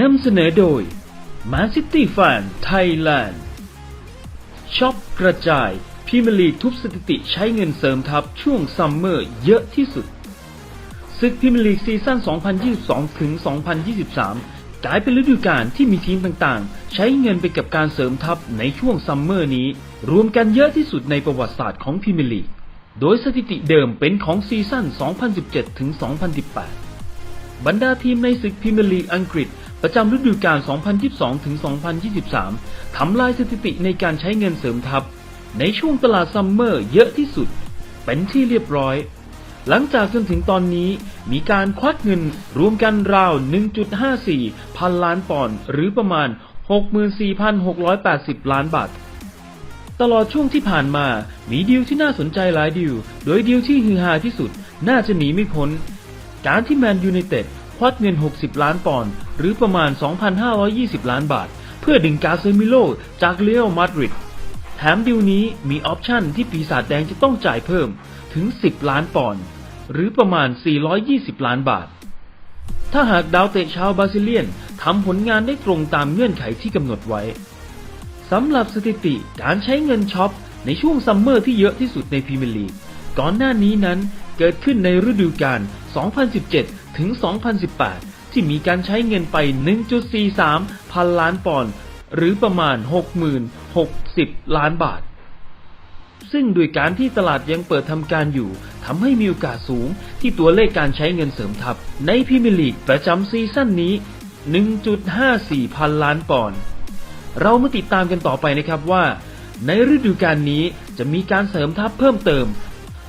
นำเสนอโดย Man City Fan Thailand ช็อปกระจายพรีเมียร์ลีกทุบสถิติใช้เงินเสริมทัพช่วงซัมเมอร์เยอะที่สุดศึกพรีเมียร์ลีกซีซั่น 2022 ถึง 2023 กลายเป็นฤดูกาลที่มีทีมต่างๆ ใช้เงินไปกับการเสริมทัพในช่วงซัมเมอร์นี้ รวมกันเยอะที่สุดในประวัติศาสตร์ของพรีเมียร์ลีกโดยสถิติเดิมเป็นของซีซั่น 2017 ถึง 2018 บรรดาทีมในศึกพรีเมียร์ลีกอังกฤษ ประจำฤดูกาล 2022-2023 ทำลายสถิติในการใช้เงินเสริมทัพ ในช่วงตลาดซัมเมอร์เยอะที่สุด เป็นที่เรียบร้อย หลังจากจนถึงตอนนี้มีการควักเงินรวมกันราว 1.54 พันล้านปอนด์หรือประมาณ 64,680 ล้านบาทตลอดช่วงที่ผ่านมามีดีลที่น่าสนใจหลายดีล โดยดีลที่ฮือฮาที่สุดน่าจะหนีไม่พ้น การที่แมนยูไนเต็ด ควักเงิน 60 ล้านปอนด์หรือประมาณ 2,520 ล้านบาท เพื่อดึงกาเซมิโลจากเรอัลมาดริดแถมดีลนี้มีออปชั่นที่ปีศาจแดงจะต้องจ่ายเพิ่มถึง 10 ล้านปอนด์หรือประมาณ 420 ล้านบาท ถ้าหากดาวเตะชาวบราซิเลียนทำผลงานได้ตรงตามเงื่อนไขที่กำหนดไว้สำหรับสถิติการใช้เงินช็อปในช่วงซัมเมอร์ที่เยอะที่สุดในพรีเมียร์ลีก ก่อนหน้านี้นั้นเกิดขึ้นในฤดูกาล2017 ถึง 2018 ที่มีการใช้เงินไป 1.43 พันล้านปอนด์หรือประมาณ 60,060 ล้านบาท ซึ่งโดยการที่ตลาดยังเปิดทำการอยู่ทำให้มีโอกาสสูงที่ตัวเลขการใช้เงินเสริมทัพ ในพรีเมียร์ลีกประจำซีซั่นนี้ 1.54 พันล้านปอนด์เรามาติดตามกันต่อไปนะครับว่า ในฤดูกาลนี้จะมีการเสริมทัพเพิ่มเติม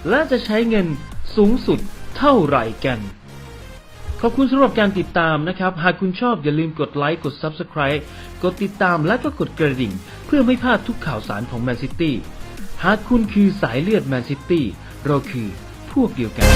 และจะใช้เงินสูงสุดเท่าไหร่กัน ขอบคุณสำหรับการติดตามนะครับ หากคุณชอบอย่าลืมกดไลค์กด Subscribe กดติดตามและก็กดกระดิ่ง เพื่อไม่พลาดทุกข่าวสารของแมนซิตี้หากคุณคือสายเลือดแมนซิตี้เราคือพวกเดียวกัน